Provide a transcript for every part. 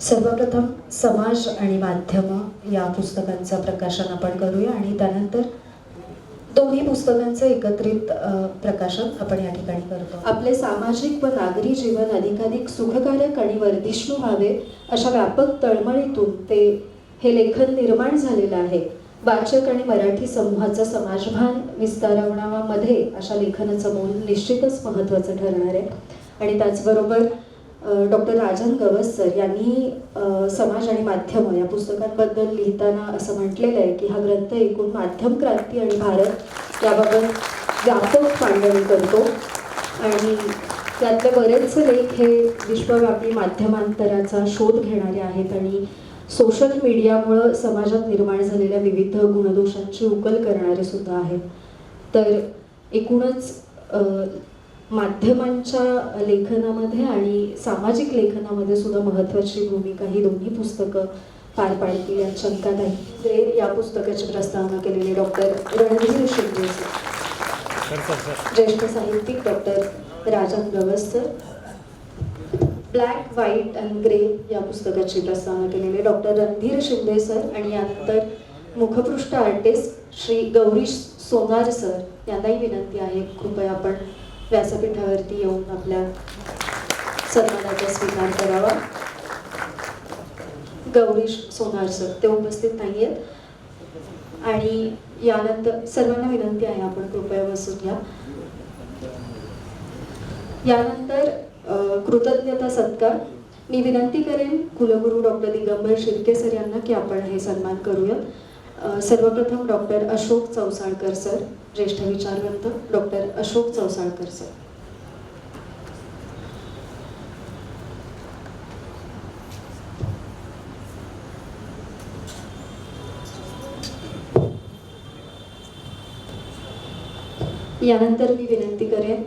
सर्वप्रथम समाज आणि माध्यमं या पुस्तकांचं प्रकाशन आपण करूया आणि त्यानंतर दोन्ही पुस्तकांचं एकत्रित प्रकाशन आपण या ठिकाणी करतो. आपले सामाजिक व नागरी जीवन अधिकाधिक सुखकारक आणि वर्धिष्णू व्हावे अशा व्यापक तळमळीतून ते हे लेखन निर्माण झालेलं आहे. वाचक आणि मराठी समूहाचं समाजभान विस्तारवण्यामध्ये अशा लेखनाचं मोल निश्चितच महत्त्वाचं ठरणार आहे. आणि त्याचबरोबर डॉक्टर राजन गवस सर यांनी समाज आणि माध्यम या पुस्तकांबद्दल लिहिताना असं म्हटलेलं आहे की हा ग्रंथ एकूण माध्यम क्रांती आणि भारत याबाबत व्यापक मांडणी करतो. आणि त्यातले बरेचसे लेख हे विश्वव्यापी माध्यमांतराचा शोध घेणारे आहेत आणि सोशल मीडियामुळं समाजात निर्माण झालेल्या विविध गुणदोषांची उकल करणारे सुद्धा आहेत. तर एकूणच माध्यमांच्या लेखनामध्ये आणि सामाजिक लेखनामध्ये सुद्धा महत्त्वाची भूमिका ही दोन्ही पुस्तकं पार पाडतील यात शंका नाही. ते या पुस्तकाची प्रस्तावना केलेली डॉक्टर रणधीर शिंदे सर. ज्येष्ठ साहित्यिक doctor Rajan Gavas sir. Black white and grey या पुस्तकाची प्रस्तावना केलेली डॉक्टर रणधीर शिंदे सर आणि यानंतर मुखपृष्ठ आर्टिस्ट श्री गौरीश सोनार सर. यांनाही विनंती आहे कृपया आपण व्यासपीठावरती येऊन आपल्या सन्मानाचा स्वीकार करावा. गौरीश सोनार सर ते उपस्थित नाही आहेत आणि यानंतर सर्वांना विनंती आहे आपण कृपया बसून घ्या. यानंतर कृतज्ञता सत्कार. मी विनंती करेन कुलगुरू डॉक्टर दिगंबर शिर्के सर यांना की आपण हे सन्मान करूयात. सर्वप्रथम डॉक्टर अशोक चौसाळकर सर ज्येष्ठ विचारवंत डॉक्टर अशोक चौसाळकर सर. यानंतर मी विनंती करेन.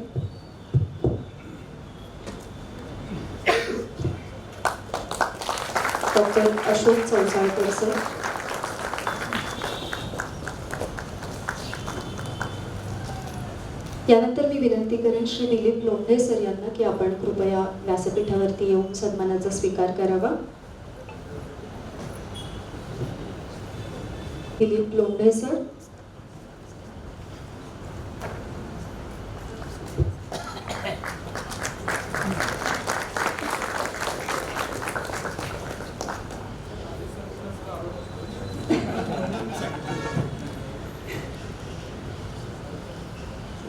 Doctor Ashok Chausalkar sir. यानंतर मी विनंती करेन श्री दिलीप लोंढे सर यांना की आपण कृपया व्यासपीठावरती येऊन सन्मानाचा स्वीकार करावा. दिलीप लोंढे सर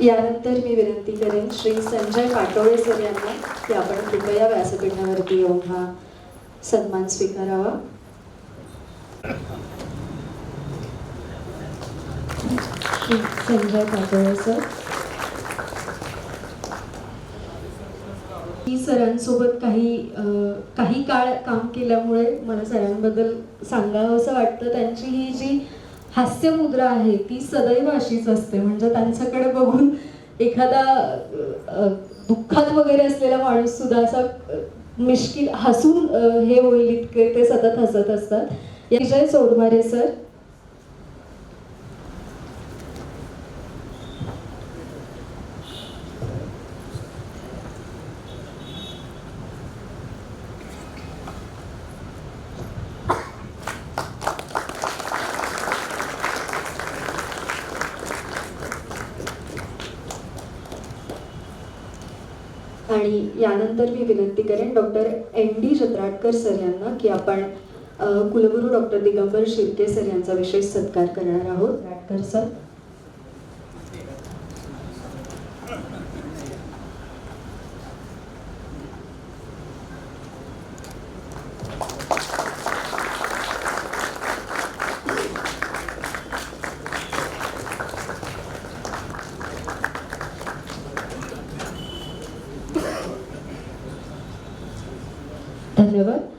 यानंतर मी विनंती करेन श्री संजय पाटोळे सर यांना की आपण कृपया व्यासपीठावरती येऊन हा सन्मान स्वीकारावा. श्री संजय पाटोळे सर. मी सरांसोबत काही काही काळ काम केल्यामुळे मला सरांबद्दल सांगावं असं वाटतं. त्यांची ही जी हास्य मुद्रा आहे ती सदैव अशीच असते. म्हणजे त्यांच्याकडे बघून एखादा दुःखात वगैरे असलेला माणूस सुद्धा असा मिश्किल हसून हे होईल इतके ते सतत हसत असतात. विजय चौधमारे सर आणि यानंतर मी विनंती करेन doctor N D Jatratkar sir यांना की आपण कुलगुरू डॉक्टर दिगंबर शिर्के सर यांचा विशेष सत्कार करणार आहोत. जत्राटकर सर. धन्यवाद